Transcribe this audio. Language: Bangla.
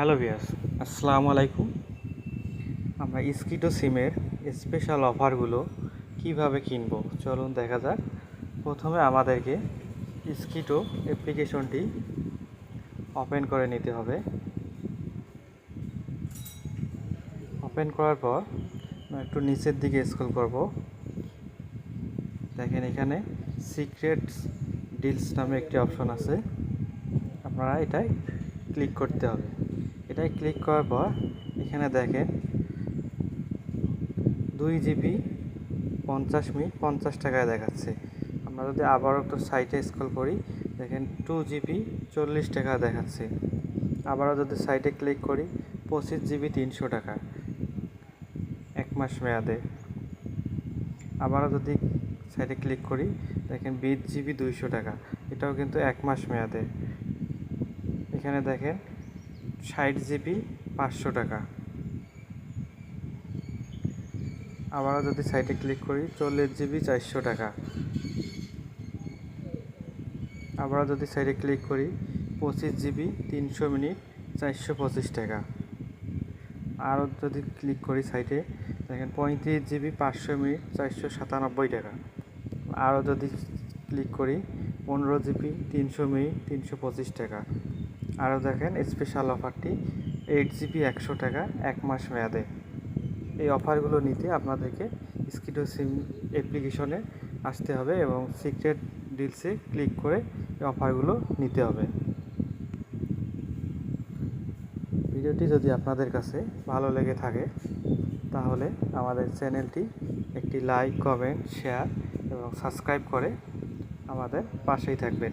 হ্যালো ভিয়াস আসসালামু আলাইকুম আমরা স্কিটো সিমের স্পেশাল অফারগুলো কীভাবে কিনবো? চলুন দেখা যাক। প্রথমে আমাদেরকে স্কিটো অ্যাপ্লিকেশনটি ওপেন করে নিতে হবে। ওপেন করার পর একটু নিচের দিকে স্ক্রল করব। দেখেন এখানে সিক্রেটস ডিলস নামে একটি অপশন আছে। আপনারা এটাই ক্লিক করতে হবে। এটাই ক্লিক করার পর এখানে দেখেন দুই জিবি পঞ্চাশ মিনিট পঞ্চাশ টাকায় দেখাচ্ছে। আমরা যদি আবারও একটু সাইটে স্ক্রল করি, দেখেন টু জিবি চল্লিশ টাকা দেখাচ্ছে। আবারও যদি সাইটে ক্লিক করি, পঁচিশ জিবি তিনশো টাকা এক মাস মেয়াদে। আবারও যদি সাইটে ক্লিক করি, দেখেন বিশ জিবি দুইশো টাকা। এটাও কিন্তু এক মাস মেয়াদে। এখানে দেখেন ষাট জিবি, পাঁচশো টাকা। আবারও যদি সাইটে ক্লিক করি, চল্লিশ জিবি, চারশো টাকা। আবারও যদি সাইটে ক্লিক করি, পঁচিশ জিবি, তিনশো মিনিট, চারশো পঁচিশ টাকা। আরও যদি ক্লিক করি সাইটে দেখেন পঁয়ত্রিশ জিবি, পাঁচশো মিনিট, চারশো সাতানব্বই টাকা। আরও যদি ক্লিক করি, পনেরো জিবি, তিনশো মিনিট, তিনশো পঁচিশ টাকা। আরও দেখেন স্পেশাল অফারটি এইট জিবি একশো টাকা, এক মাস মেয়াদে। এই অফারগুলো নিতে আপনাদেরকে স্কিডো সিম অ্যাপ্লিকেশনে আসতে হবে এবং সিক্রেট ডিলসে ক্লিক করে এই অফারগুলো নিতে হবে। ভিডিওটি যদি আপনাদের কাছে ভালো লেগে থাকে, তাহলে আমাদের চ্যানেলটি একটি লাইক কমেন্ট শেয়ার এবং সাবস্ক্রাইব করে আমাদের পাশেই থাকবেন।